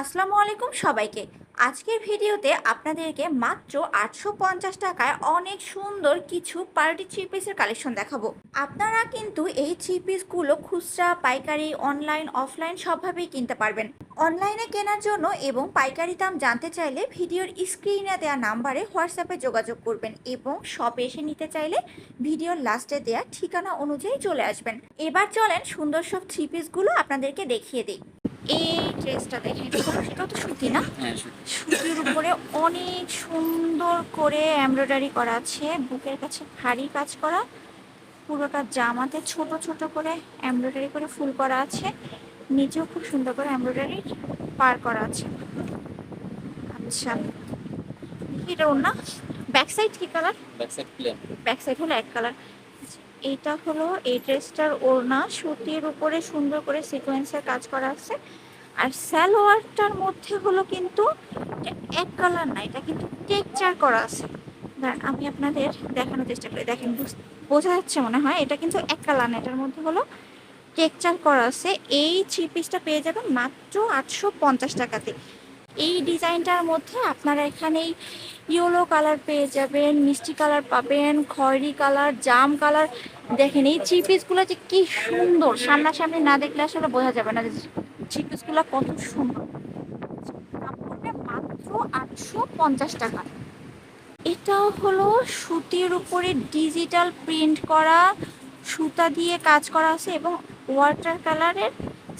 আসসালামু আলাইকুম সবাইকে। আজকের ভিডিওতে আপনাদেরকে মাত্র আটশো পঞ্চাশ টাকায় অনেক সুন্দর কিছু পার্টি থ্রি পিসের কালেকশন দেখাবো। আপনারা কিন্তু এই থ্রি পিসগুলো খুচরা, পাইকারি, অনলাইন, অফলাইন সবভাবেই কিনতে পারবেন। অনলাইনে কেনার জন্য এবং পাইকারি দাম জানতে চাইলে ভিডিওর স্ক্রিনে দেওয়া নাম্বারে হোয়াটসঅ্যাপে যোগাযোগ করবেন এবং শপে এসে নিতে চাইলে ভিডিওর লাস্টে দেওয়া ঠিকানা অনুযায়ী চলে আসবেন। এবার চলেন সুন্দর সব থ্রি পিসগুলো আপনাদেরকে দেখিয়ে দিই। এই ড্রেসটা দেখেন এটা তো সুতি না? হ্যাঁ সুতির উপরে অনেক সুন্দর করে এমব্রয়ডারি করা আছে বুকের কাছে ভারী কাজ করা পুরোটা জামাতে ছোট ছোট করে এমব্রয়ডারি করে ফুল করা আছে নিচেও খুব সুন্দর করে এমব্রয়ডারি পার করা আছে। আচ্ছা এটা ওর না? ব্যাক সাইড কি colour back side plain back side হলো এক কালার এইটা হলো এই ড্রেসটার ওড়না, সুতির উপরে সুন্দর করে সিকোয়েন্সের কাজ করা আছে। আর সালোয়ারটার মধ্যে হলো কিন্তু এটা এক কালার না, এটা কিন্তু টেকচার করা আছে। আমি আপনাদের দেখানোর চেষ্টা করি। দেখেন, বুঝ- বোঝা যাচ্ছে মনে হয়, এটা কিন্তু এক কালার না, এটার মধ্যে হলো টেকচার করা আছে। এই থ্রি পিসটা পেয়ে যাবেন মাত্র আটশো পঞ্চাশ টাকাতে। এই ডিজাইনটার মধ্যে আপনারা এখানে ইয়েলো কালার পেয়ে যাবেন, মিষ্টি কালার পাবেন, খয়েরি কালার, জাম কালার। দেখেন এই থ্রি পিসগুলো যে কি সুন্দর, সামনাসামনি না দেখলে আসলে বোঝা যাবে না যে থ্রি কত সুন্দর। মাত্র আটশো পঞ্চাশ টাকা। এটাও হলো সুতির উপরে ডিজিটাল প্রিন্ট করা, সুতা দিয়ে কাজ করা আছে এবং ওয়াটার কালারের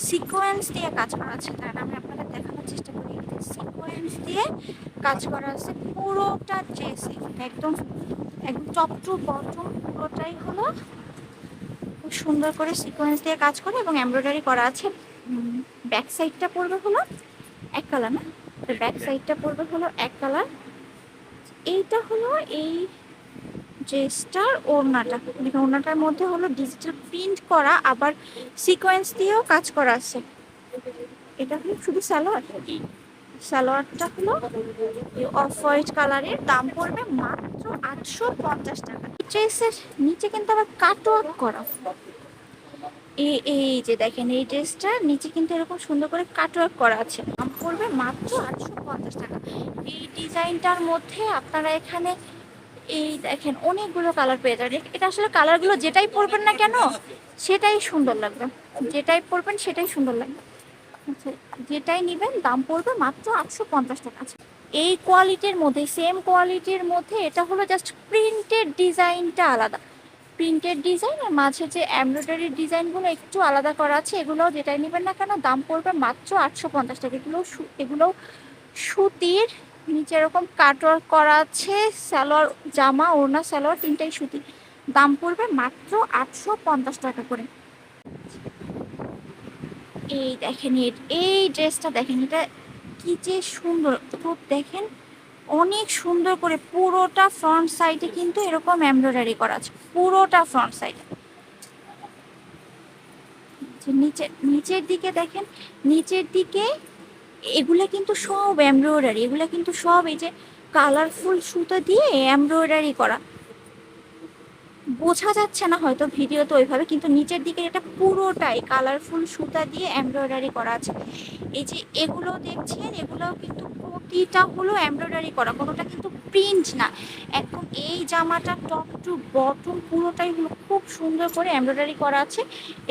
সিকোয়েন্স দিয়ে কাজ করা আছে। তার আমি আপনাদের দেখানোর চেষ্টা করি সিকোয়েন্স দিয়ে কাজ করা আছে পুরোটা ড্রেসে একদম একদম টপ টু বটম পুরোটাই হলো খুব সুন্দর করে সিকোয়েন্স দিয়ে কাজ করে এবং এমব্রয়ডারি করা আছে। ব্যাক সাইডটা পড়বে হলো এক কালার না? ব্যাক সাইডটা পড়বে হলো এক কালার এইটা হলো এই ড্রেসটার ওড়নাটা। ওড়নাটার মধ্যে হলো ডিজিটাল প্রিন্ট করা, আবার সিকোয়েন্স দিয়েও কাজ করা আছে। এটা হলো শুধু সালোয়ার সালোয়ারটা হলো অফ হোয়াইট কালারের, দাম পড়বে মাত্র আটশো পঞ্চাশ টাকা। ড্রেসের নিচে কিন্তু আবার কাটওয়ার্ক করা। এই এই যে দেখেন, এই ড্রেসটা নিচে কিন্তু এরকম সুন্দর করে কাটওয়ার্ক করা আছে। দাম পড়বে মাত্র আটশো পঞ্চাশ টাকা। এই ডিজাইনটার মধ্যে আপনারা এখানে এই দেখেন, অনেকগুলো কালার পেয়ে যাবেন। এটা আসলে কালারগুলো যেটাই পরবেন না কেন, সেটাই সুন্দর লাগবে। যেটাই পরবেন সেটাই সুন্দর লাগবে। আচ্ছা যেটাই নেবেন, দাম পড়বে মাত্র আটশো পঞ্চাশ টাকা। আছে এই কোয়ালিটির মধ্যে সেম কোয়ালিটির মধ্যে এটা হলো জাস্ট প্রিন্টেড ডিজাইনটা আলাদা। প্রিন্টেড ডিজাইন আর মাঝে যে এমব্রয়ডারি ডিজাইনগুলো একটু আলাদা করা আছে এগুলো যেটাই নেবেন না কেন, দাম পড়বে মাত্র আটশো পঞ্চাশ টাকা। এগুলো এগুলো সুতির, নিচে এরকম কাটওয়ার্ক করা আছে, সালোয়ার জামা, ওড়না, সালোয়ার তিনটাই সুতি দাম পড়বে মাত্র আটশো পঞ্চাশ টাকা করে। এই দেখেন, এই ড্রেসটা দেখেন, এটা কি যে সুন্দর। খুব দেখেন, অনেক সুন্দর করে পুরোটা ফ্রন্ট সাইডে কিন্তু এরকম এমব্রয়ডারি করা আছে, পুরোটা ফ্রন্ট সাইডে নিচে, নিচের দিকে দেখেন, নিচের দিকে এগুলা কিন্তু সব এমব্রয়ডারি এগুলা কিন্তু সব এই যে কালারফুল সুতো দিয়ে এমব্রয়ডারি করা। বোঝা যাচ্ছে না হয়তো ভিডিওতে ওইভাবে কিন্তু নিচের দিকে এটা পুরোটাই কালারফুল সুতা দিয়ে এমব্রয়ডারি করা আছে। এই যে এগুলো দেখছেন এগুলোও কিন্তু প্রতিটা হলো এমব্রয়ডারি করা কোনোটা কিন্তু প্রিন্ট না। একদম এই জামাটা টপ টু বটম পুরোটাই হলো খুব সুন্দর করে এমব্রয়ডারি করা আছে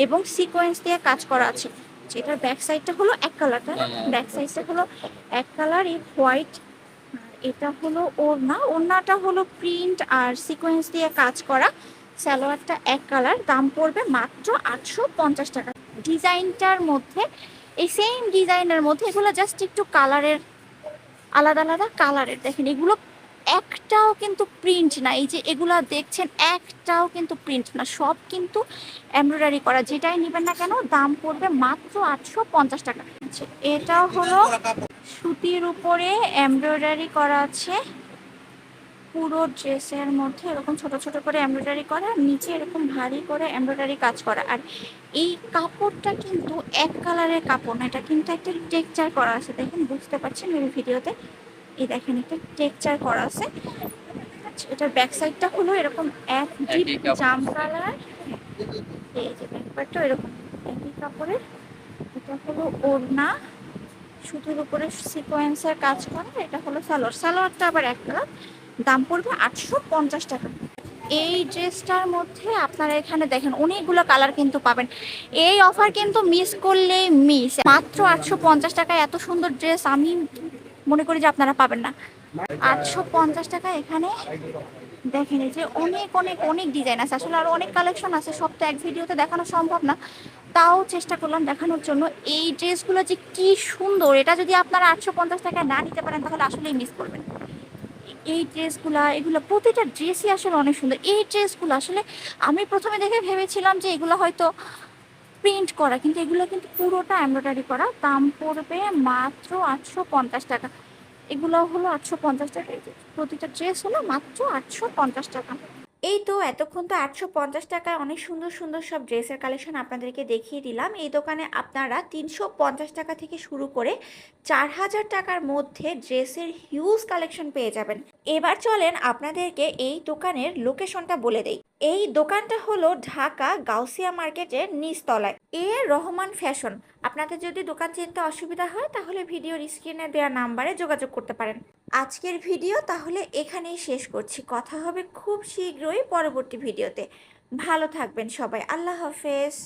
এবং সিকোয়েন্স দিয়ে কাজ করা আছে। যেটার ব্যাক সাইডটা হলো এক কালারটা। ব্যাক সাইডটা হলো এক কালার এই হোয়াইট এটা হলো ওড়না। ওড়নাটা হলো প্রিন্ট আর সিকোয়েন্স দিয়ে কাজ করা। সালোয়ারটা এক কালার, দাম পড়বে মাত্র আটশো পঞ্চাশ টাকা। ডিজাইনটার মধ্যে, এই সেম ডিজাইনের মধ্যে, এগুলো জাস্ট একটু কালারের, আলাদা আলাদা কালারের। দেখেন, এগুলো একটাও কিন্তু প্রিন্ট না। এই যে এগুলা দেখছেন, একটাও কিন্তু প্রিন্ট না। সব কিন্তু এমব্রয়ডারি করা। যেটাই নেবেন না কেন, দাম পড়বে মাত্র আটশো পঞ্চাশ টাকা। এটা হলো সুতির উপরে এমব্রয়ডারি করা আছে। পুরো ড্রেসের মধ্যে এরকম ছোট ছোট করে এমব্রয়ডারি করা আর নিচে এরকম ভারী করে এমব্রয়ডারি কাজ করা। আর এই কাপড়টা কিন্তু এক কালারের কাপড় না এটা কিন্তু একটা টেকচার করা আছে। দেখেন বুঝতে পারছেন এই ভিডিওতে? এই দেখেন একটা টেকচার করা আছে। এটার ব্যাক সাইডটা হলো এরকম এক ডিপ জাম কালার এই যে ব্যাকপারটা এরকম একই কাপড়ের। এটা হলো ওড়না। সুতির উপরে সিকোয়েন্সের কাজ করা এটা হলো সালোয়ার। সালোয়ারটা আবার এক কালার। দাম পড়বে আটশো পঞ্চাশ টাকা। এই ড্রেসটার মধ্যে আপনারা এখানে দেখেন, অনেকগুলো কালার কিন্তু পাবেন। এই অফার কিন্তু মিস করলে মিস মাত্র আটশো পঞ্চাশ টাকায় এত সুন্দর ড্রেস আমি মনে করি যে আপনারা পাবেন না। আটশো পঞ্চাশ টাকা এখানে দেখেন যে অনেক অনেক অনেক ডিজাইন আছে। আসলে আরও অনেক কালেকশন আছে, সব তো এক ভিডিওতে দেখানো সম্ভব না। তাও চেষ্টা করলাম দেখানোর জন্য। এই ড্রেসগুলো যে কি সুন্দর, এটা যদি আপনারা আটশো পঞ্চাশ টাকায় না নিতে পারেন, তাহলে আসলেই মিস করবেন। এই ড্রেসগুলো, এগুলো প্রতিটা ড্রেসই আসলে অনেক সুন্দর। এই ড্রেসগুলো আসলে আমি প্রথমে দেখে ভেবেছিলাম যে এগুলো হয়তো প্রিন্ট করা, কিন্তু এগুলো কিন্তু পুরোটা এমব্রয়ডারি করা। দাম পড়বে মাত্র আটশো পঞ্চাশ টাকা। এগুলো হলো আটশো পঞ্চাশ টাকা। প্রতিটা ড্রেস হলো মাত্র আটশো পঞ্চাশ টাকা। এই তো এতক্ষণ তো আটশো পঞ্চাশ টাকায় অনেক সুন্দর সুন্দর সব ড্রেসের কালেকশন আপনাদেরকে দেখিয়ে দিলাম। এই দোকানে আপনারা তিনশো পঞ্চাশ টাকা থেকে শুরু করে চার হাজার টাকার মধ্যে ড্রেসের হিউজ কালেকশন পেয়ে যাবেন। এবার চলেন আপনাদেরকে এই দোকানের লোকেশনটা বলে দেই। এই দোকানটা হলো ঢাকা গাউসিয়া মার্কেটের নিচতলায়। এ রহমান ফ্যাশন আপনাদের যদি দোকান চিনতে অসুবিধা হয়, তাহলে ভিডিওর স্ক্রিনে দেওয়া নাম্বারে যোগাযোগ করতে পারেন। আজকের ভিডিও তাহলে এখানেই শেষ করছি। কথা হবে খুব শীঘ্রই পরবর্তী ভিডিওতে। ভালো থাকবেন সবাই। আল্লাহ হাফেজ।